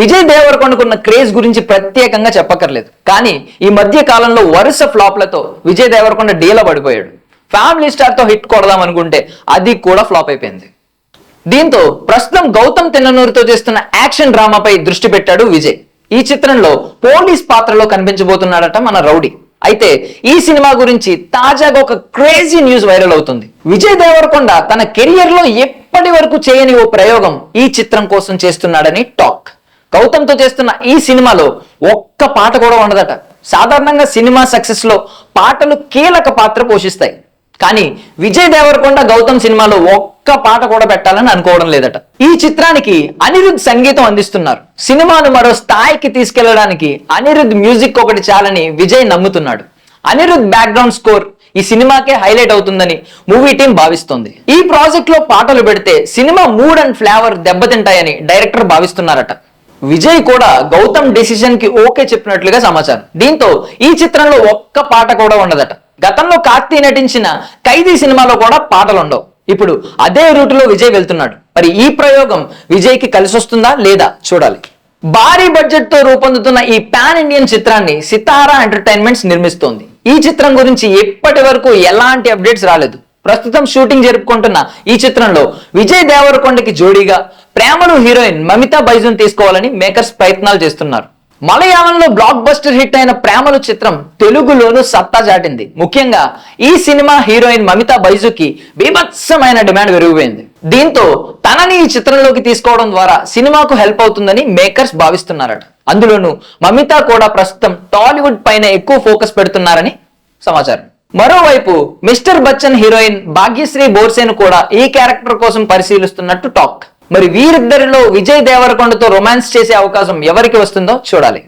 Vijay దేవరకొండకున్న craze గురించి ప్రత్యేకంగా చెప్పక్కర్లేదు. కానీ ఈ మధ్య కాలంలో వరుస ఫ్లాప్లతో విజయ్ దేవరకొండ డీల పడిపోయాడు. ఫ్యామిలీ స్టార్తో హిట్ కొడదాం అనుకుంటే అది కూడా ఫ్లాప్ అయిపోయింది. దీంతో ప్రస్తుతం గౌతమ్ తిన్ననూరుతో చేస్తున్న యాక్షన్ డ్రామాపై దృష్టి పెట్టాడు విజయ్. ఈ చిత్రంలో పోలీస్ పాత్రలో కనిపించబోతున్నాడట మన రౌడీ. అయితే ఈ సినిమా గురించి తాజాగా ఒక క్రేజీ న్యూస్ వైరల్ అవుతుంది. విజయ్ దేవరకొండ తన కెరియర్లో ఎప్పటి వరకు చేయని ఓ ప్రయోగం ఈ చిత్రం కోసం చేస్తున్నాడని టాక్. గౌతమ్తో చేస్తున్న ఈ సినిమాలో ఒక్క పాట కూడా ఉండదట. సాధారణంగా సినిమా సక్సెస్లో పాటలు కీలక పాత్ర పోషిస్తాయి. కానీ విజయ్ దేవరకొండ గౌతమ్ సినిమాలో ఒక్క పాట కూడా పెట్టాలని అనుకోవడం లేదట. ఈ చిత్రానికి అనిరుద్ సంగీతం అందిస్తున్నారు. సినిమాను మరో స్థాయికి తీసుకెళ్ళడానికి అనిరుద్ మ్యూజిక్ ఒకటి చాలని విజయ్ నమ్ముతున్నాడు. అనిరుద్ బ్యాక్గ్రౌండ్ స్కోర్ ఈ సినిమాకే హైలైట్ అవుతుందని మూవీ టీం భావిస్తోంది. ఈ ప్రాజెక్ట్లో పాటలు పెడితే సినిమా మూడ్ అండ్ ఫ్లేవర్ దెబ్బతింటాయని డైరెక్టర్ భావిస్తున్నారట. విజయ్ కూడా గౌతమ్ డెసిషన్కి ఓకే చెప్పినట్లుగా సమాచారం. దీంతో ఈ చిత్రంలో ఒక్క పాట కూడా ఉండదట. గతంలో కార్తీ నటించిన ఖైదీ సినిమాలో కూడా పాటలు ఉండవు. ఇప్పుడు అదే రూట్లో విజయ్ వెళ్తున్నాడు. మరి ఈ ప్రయోగం విజయ్కి కలిసి వస్తుందా లేదా చూడాలి. భారీ బడ్జెట్తో రూపొందుతున్న ఈ పాన్ ఇండియన్ చిత్రాన్ని సితారా ఎంటర్టైన్మెంట్స్ నిర్మిస్తోంది. ఈ చిత్రం గురించి ఎప్పటి వరకు ఎలాంటి అప్డేట్స్ రాలేదు. ప్రస్తుతం షూటింగ్ జరుపుకుంటున్న ఈ చిత్రంలో విజయ్ దేవరకొండకి జోడీగా ప్రేమను హీరోయిన్ మమితా బైజున్ తీసుకోవాలని మేకర్స్ ప్రయత్నాలు చేస్తున్నారు. మలయాళంలో బ్లాక్ బస్టర్ హిట్ అయిన ప్రేమలు చిత్రం తెలుగులోనూ సత్తా చాటింది. ముఖ్యంగా ఈ సినిమా హీరోయిన్ మమితా బైజుకి బీభత్సమైన డిమాండ్ పెరిగిపోయింది. దీంతో తనని ఈ చిత్రంలోకి తీసుకోవడం ద్వారా సినిమాకు హెల్ప్ అవుతుందని మేకర్స్ భావిస్తున్నారట. అందులోనూ మమితా కూడా ప్రస్తుతం టాలీవుడ్ పైన ఎక్కువ ఫోకస్ పెడుతున్నారని సమాచారం. మరోవైపు మిస్టర్ బచ్చన్ హీరోయిన్ భాగ్యశ్రీ బోర్సేను కూడా ఈ క్యారెక్టర్ కోసం పరిశీలిస్తున్నట్టు టాక్. మరి వీరిద్దరిలో విజయ్ దేవరకొండతో రొమాన్స్ చేసే అవకాశం ఎవరికి వస్తుందో చూడాలి.